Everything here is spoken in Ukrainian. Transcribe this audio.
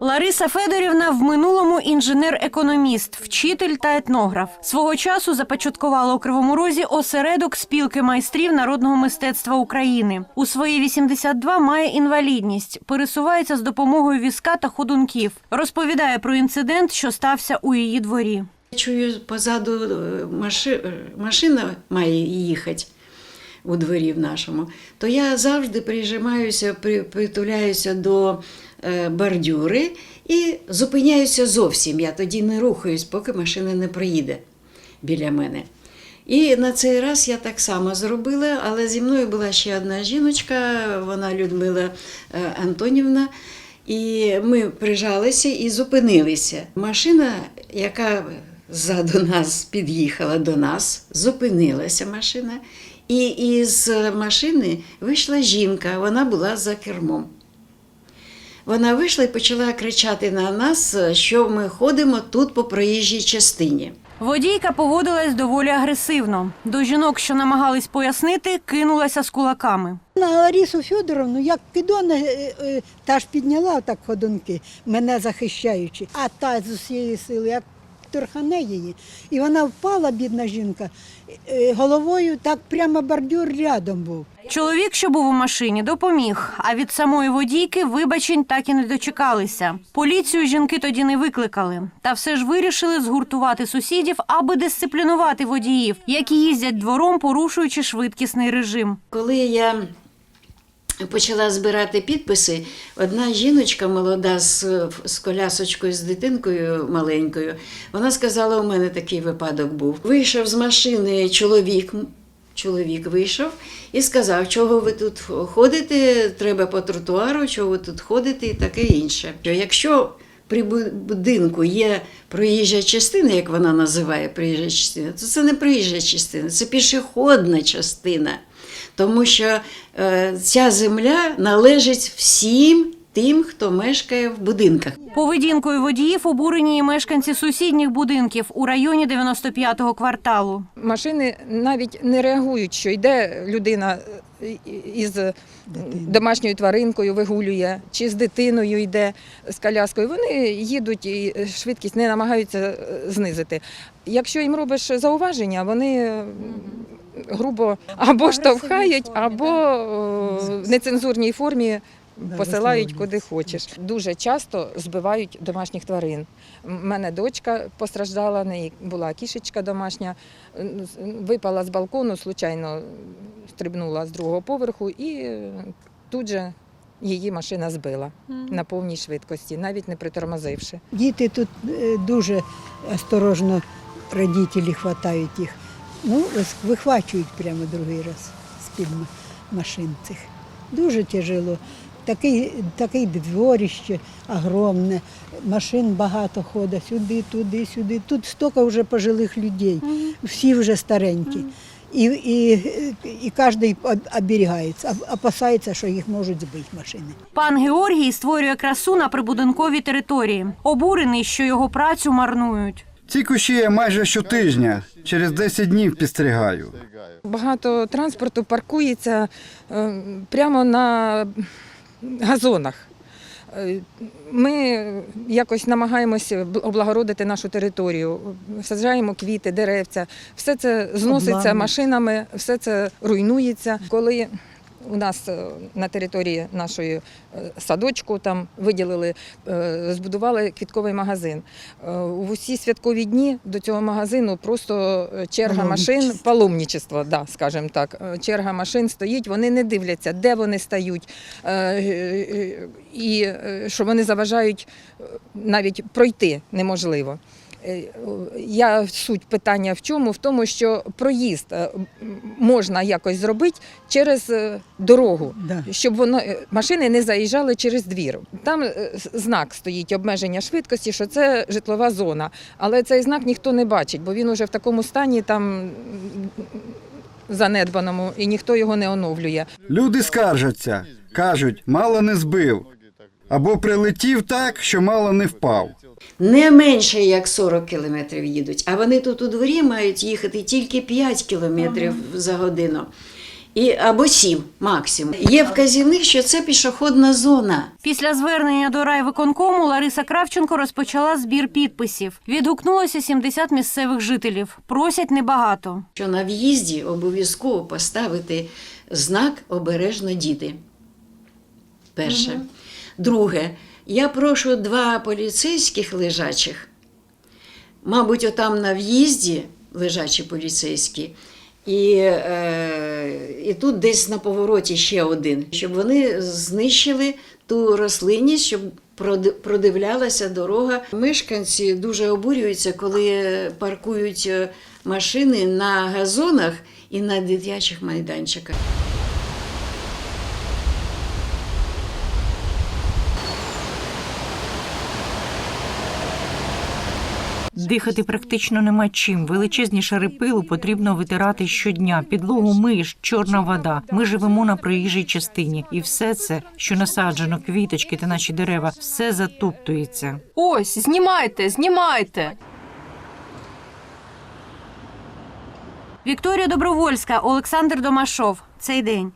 Лариса Федорівна в минулому інженер-економіст, вчитель та етнограф. Свого часу започаткувала у Кривому Розі осередок спілки майстрів народного мистецтва України. У свої 82 має інвалідність, пересувається з допомогою візка та ходунків. Розповідає про інцидент, що стався у її дворі. Чую, позаду е, маши, е, машина має їхати у дворі в нашому, то я завжди прижимаюся, при- притуляюся до бордюри і зупиняюся зовсім. Я тоді не рухаюсь, поки машина не проїде біля мене. І на цей раз я так само зробила, але зі мною була ще одна жіночка, вона Людмила е, Антонівна. І ми прижалися і зупинилися. Машина, яка ззаду нас під'їхала до нас, зупинилася машина, і із машини вийшла жінка, вона була за кермом. Вона вийшла і почала кричати на нас, що ми ходимо тут по проїжджій частині. Водійка поводилась доволі агресивно. До жінок, що намагались пояснити, кинулася з кулаками. На Ларісу Федоровну, як підона, е, е, та ж підняла так ходунки, мене захищаючи, а та з усієї сили, як торхане її. І вона впала, бідна жінка, е, головою так прямо бордюр рядом був. Чоловік, що був у машині, допоміг. А від самої водійки вибачень так і не дочекалися. Поліцію жінки тоді не викликали. Та все ж вирішили згуртувати сусідів, аби дисциплінувати водіїв, які їздять двором, порушуючи швидкісний режим. Коли я почала збирати підписи, одна жіночка молода з, з колясочкою, з дитинкою маленькою, вона сказала: у мене такий випадок був. Вийшов з машини чоловік. Чоловік вийшов і сказав, чого ви тут ходите, треба по тротуару, чого ви тут ходите і таке інше. Якщо при будинку є проїжджа частина, як вона називає проїжджа частина, то це не проїжджа частина, це пішохідна частина. Тому що е, ця земля належить всім тим, хто мешкає в будинках. Поведінкою водіїв обурені і мешканці сусідніх будинків у районі 95-го кварталу. Машини навіть не реагують, що йде людина із домашньою тваринкою, вигулює, чи з дитиною йде з коляскою. Вони їдуть і швидкість не намагаються е, знизити. Якщо їм робиш зауваження, вони е, грубо або штовхають, або е, в нецензурній формі посилають куди хочеш. Дуже часто збивають домашніх тварин. У мене дочка постраждала, в неї була кішечка домашня, випала з балкону, случайно стрибнула з другого поверху і е, тут же її машина збила на повній швидкості, навіть не притормозивши. Діти тут е, дуже осторожно, родителі хватають їх. Ну, вихвачують прямо другий раз з-під машин цих. Дуже тяжело. Такий, такий дворище огромне, машин багато ходить, сюди, туди, сюди. Тут стільки вже пожилих людей, всі вже старенькі. І, і, і кожен оберігається, опасається, що їх можуть збити машини. Пан Георгій створює красу на прибудинковій території. Обурений, що його працю марнують. Ці кущі я майже щотижня, через 10 днів підстригаю. Багато транспорту паркується е, прямо на газонах. Е, Ми якось намагаємося бл- облагородити нашу територію, саджаємо квіти, деревця. Все це зноситься машинами, все це руйнується. Коли у нас е, на території нашої е, садочку там виділили, е, збудували квітковий магазин. В усі святкові дні до цього магазину просто черга машин, Паломничество. да, скажімо так. Черга машин стоїть, вони не дивляться, де вони стають, і що вони заважають навіть пройти неможливо. Е, Я суть питання в чому? В тому, що проїзд е, можна якось зробити через е, дорогу, Да. щоб воно машини не заїжджали через двір. Там знак стоїть обмеження швидкості, що це житлова зона. Але цей знак ніхто не бачить, бо він уже в такому стані там занедбаному, і ніхто його не оновлює. Люди скаржаться, кажуть, мало не збив. Або прилетів так, що мало не впав. Не менше як 40 кілометрів їдуть, а вони тут у дворі мають їхати тільки 5 кілометрів за годину. і, або сім максимум. Є вказівник, що це пішохідна зона. Після звернення до райвиконкому Лариса Кравченко розпочала збір підписів. Відгукнулося 70 місцевих жителів. Просять небагато. Що на в'їзді обов'язково поставити знак обережно діти. Перше. Друге, я прошу два поліцейських лежачих, мабуть, отам на в'їзді лежачі поліцейські, і, е, і тут десь на повороті ще один, щоб вони знищили ту рослинність, щоб продивлялася дорога. Мешканці дуже обурюються, коли паркують е, машини на газонах і на дитячих майданчиках. Дихати практично нема чим. Величезні шари пилу потрібно витирати щодня. Підлогу миєш, чорна вода. Ми живемо на проїжджій частині, і все це, що насаджено, квіточки та наші дерева, все затуптується. Ось, знімайте, знімайте. Вікторія Добровольська, Олександр Домашов. Цей день.